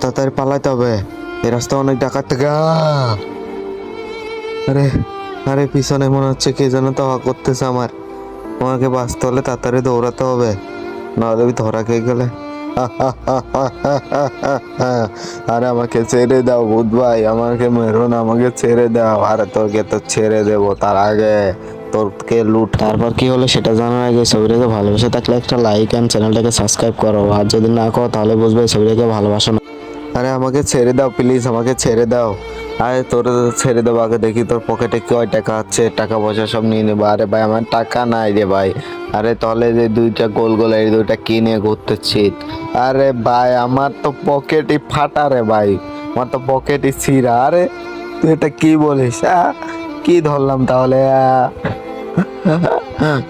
তাড়াতাড়ি পালাইতে হবে। এই রাস্তা অনেক ডাকাত থেকে। আরে আরে, পিছনে মনে হচ্ছে কে যেন তাওয়া করতেছে আমার। আমাকে বাঁচতে হলে তাড়াতাড়ি দৌড়াতে হবে। নাহলে ধরা খেয়ে গেলে। আরে, আমাকে ছেড়ে দাও বুধ ভাই। আমাকে মেরো না, আমাকে ছেড়ে দাও। আরে, তোকে তো ছেড়ে দেবো তার আগে। তোরকে লুট তারপর কি হলো সেটা জানার আগে ছবিটাকে ভালোবেসে থাকলে একটা লাইক অ্যান্ড চ্যানেলটাকে সাবস্ক্রাইব করো। আর যদি না করো তাহলে বুঝবে ছবিটাকে ভালোবাসো না। আরে আমাকে ছেড়ে দাও প্লিজ আমাকে ছেড়ে দাও। আরে তোর ছেড়ে দেবো আগে দেখি তোর পকেটে কয় টাকা আছে টাকা পয়সা সব নিয়ে নেব। আরে ভাই আমার টাকা নাই রে ভাই। আরে তাহলে যে দুইটা গোল গোল এই দুইটা কিনে ঘুরতেছি? আরে ভাই আমার তো পকেটই ফাটা রে ভাই। আমার তো পকেটই ছিঁড়া। আরে তুই এটা কি বলিস? কি ধরলাম তাহলে 哈哈哈哈